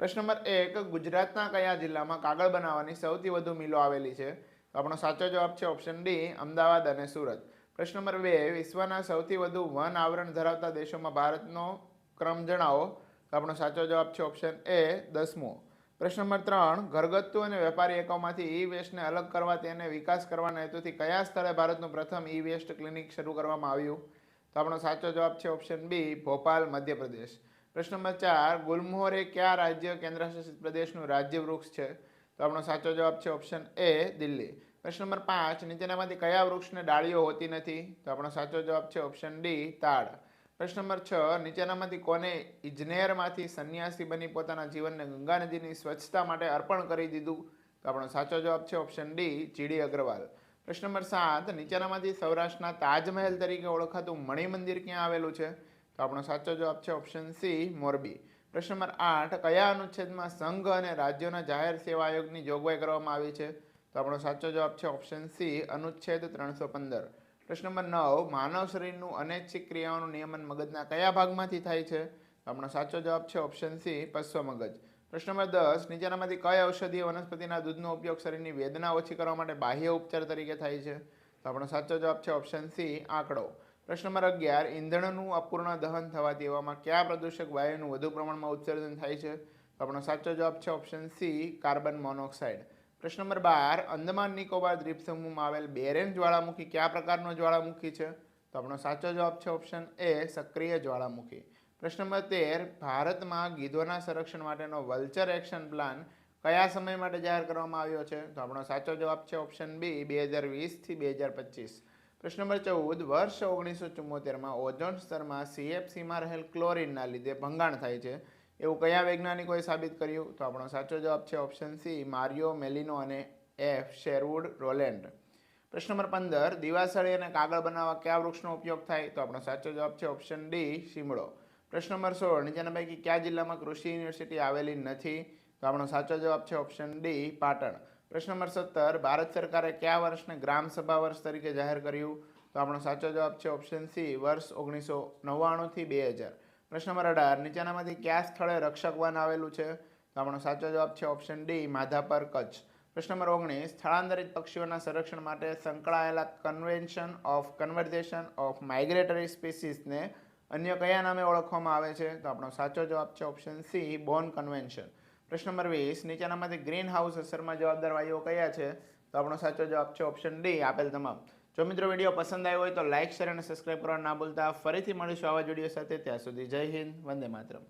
પ્રશ્ન નંબર એક, ગુજરાતના કયા જિલ્લામાં કાગળ બનાવવાની સૌથી વધુ મિલો આવેલી છે? તો આપણો સાચો જવાબ છે ઓપ્શન ડી, અમદાવાદ અને સુરત. પ્રશ્ન નંબર બે, વિશ્વના સૌથી વધુ વન આવરણ ધરાવતા દેશોમાં ભારતનો ક્રમ જણાવો. તો આપણો સાચો જવાબ છે ઓપ્શન એ, દસમો. પ્રશ્ન નંબર ત્રણ, ઘરગથ્થુ અને વેપારી એકમોમાંથી ઈ વેસ્ટને અલગ કરવા તેને વિકાસ કરવાના હેતુથી કયા સ્થળે ભારતનું પ્રથમ ઈ વેસ્ટ ક્લિનિક શરૂ કરવામાં આવ્યું? તો આપણો સાચો જવાબ છે ઓપ્શન બી, ભોપાલ, મધ્યપ્રદેશ. પ્રશ્ન નંબર ચાર, ગુલમોહર એ કયા રાજ્ય કેન્દ્રશાસિત પ્રદેશનું રાજ્ય વૃક્ષ છે? તો આપણો સાચો જવાબ છે ઓપ્શન એ દિલ્હી. પ્રશ્ન નંબર પાંચ, નીચેનામાંથી કયા વૃક્ષને ડાળીઓ હોતી નથી? તો આપણો સાચો જવાબ છે ઓપ્શન ડી તાળ પ્રશ્ન નંબર છ, નીચેનામાંથી કોને ઇજનેરમાંથી સંન્યાસી બની પોતાના જીવનને ગંગા નદીની સ્વચ્છતા માટે અર્પણ કરી દીધું? તો આપણો સાચો જવાબ છે ઓપ્શન ડી, જીડી અગ્રવાલ. પ્રશ્ન નંબર સાત, નીચેનામાંથી સૌરાષ્ટ્રના તાજમહેલ તરીકે ઓળખાતું મણિ મંદિર ક્યાં આવેલું છે? તો આપણો સાચો જવાબ છે ઓપ્શન સી મોરબી. પ્રશ્ન નંબર આઠ, કયા અનુચ્છેદમાં સંઘ અને રાજ્યોના જાહેર સેવા આયોગની જોગવાઈ કરવામાં આવી છે? તો આપણો સાચો જવાબ છે ઓપ્શન સી અનુચ્છેદ ત્રણસો પંદર. પ્રશ્ન નંબર નવ, માનવ શરીરનું અનૈચ્છિક ક્રિયાઓનું નિયમન મગજના કયા ભાગમાંથી થાય છે? આપણો સાચો જવાબ છે ઓપ્શન સી પશ્વ મગજ. પ્રશ્ન નંબર દસ, નીચેનામાંથી કઈ ઔષધીય વનસ્પતિના દૂધનો ઉપયોગ શરીરની વેદના ઓછી કરવા માટે બાહ્ય ઉપચાર તરીકે થાય છે? તો આપણો સાચો જવાબ છે ઓપ્શન સી આંકડો. પ્રશ્ન નંબર અગિયાર, ઈંધણનું અપૂર્ણ દહન થવાથી એવામાં કયા પ્રદૂષક વાયુનું વધુ પ્રમાણમાં ઉત્સર્જન થાય છે? તો આપણો સાચો જવાબ છે ઓપ્શન સી કાર્બન મોનોક્સાઇડ. પ્રશ્ન નંબર બાર, અંદમાન નિકોબાર દ્વીપ સમૂહમાં આવેલ બેરેન જ્વાળામુખી કયા પ્રકારનો જ્વાળામુખી છે? તો આપણો સાચો જવાબ છે ઓપ્શન એ સક્રિય જ્વાળામુખી. પ્રશ્ન નંબર તેર, ભારતમાં ગીધોના સંરક્ષણ માટેનો વલ્ચર એક્શન પ્લાન કયા સમય માટે જાહેર કરવામાં આવ્યો છે? તો આપણો સાચો જવાબ છે ઓપ્શન બી બે હજાર વીસથી બે હજાર પચીસ. પ્રશ્ન નંબર ચૌદ, વર્ષ ઓગણીસો ચુમ્મોતેરમાં ઓઝોન સ્તરમાં સીએફસીમાં રહેલ ક્લોરિનના લીધે ભંગાણ થાય છે. એવું કયા વૈજ્ઞાનિકોએ સાબિત કર્યું? તો આપણો સાચો જવાબ છે ઓપ્શન સી, મારિયો મેલિનો અને એફ, શેરવુડ રોલેન્ડ. પ્રશ્ન નંબર પંદર, દિવાસળી અને કાગળ બનાવવા કયા વૃક્ષનો ઉપયોગ થાય? તો આપણો સાચો જવાબ છે ઓપ્શન ડી, શીમળો. પ્રશ્ન નંબર સોળ, નીચેના પૈકી કયા જિલ્લામાં કૃષિ યુનિવર્સિટી આવેલી નથી? તો આપણો સાચો જવાબ છે ઓપ્શન ડી, પાટણ. પ્રશ્ન નંબર સત્તર, ભારત સરકારે કયા વર્ષને ગ્રામ સભા વર્ષ તરીકે જાહેર કર્યું? તો આપણો સાચો જવાબ છે ઓપ્શન સી વર્ષ ઓગણીસો નવ્વાણુંથી બે હજાર. પ્રશ્ન નંબર અઢાર નીચેનામાંથી કયા સ્થળે રક્ષક વન આવેલું છે? તો આપણો સાચો જવાબ છે ઓપ્શન ડી માધાપર કચ્છ. પ્રશ્ન નંબર ઓગણીસ, સ્થળાંતરિત પક્ષીઓના સંરક્ષણ માટે સંકળાયેલા convention of conversation of migratory સ્પીસીસને અન્ય કયા નામે ઓળખવામાં આવે છે? તો આપણો સાચો જવાબ છે ઓપ્શન સી બોન કન્વેન્શન પ્રશ્ન નંબર વીસ નીચેનામાંથી ગ્રીન હાઉસ અસરમાં જવાબદાર વાયુઓ કયા છે? તો આપણો સાચો જવાબ છે ઓપ્શન ડી આપેલ તમામ. જો મિત્રો વીડિયો પસંદ આવ્યો હોય તો લાઇક શેર અને સબસ્ક્રાઇબ કરવા ના ભૂલતા. ફરીથી મળીશું આવા જ સાથે. ત્યાં સુધી જય હિન્દ, વંદે માતરમ.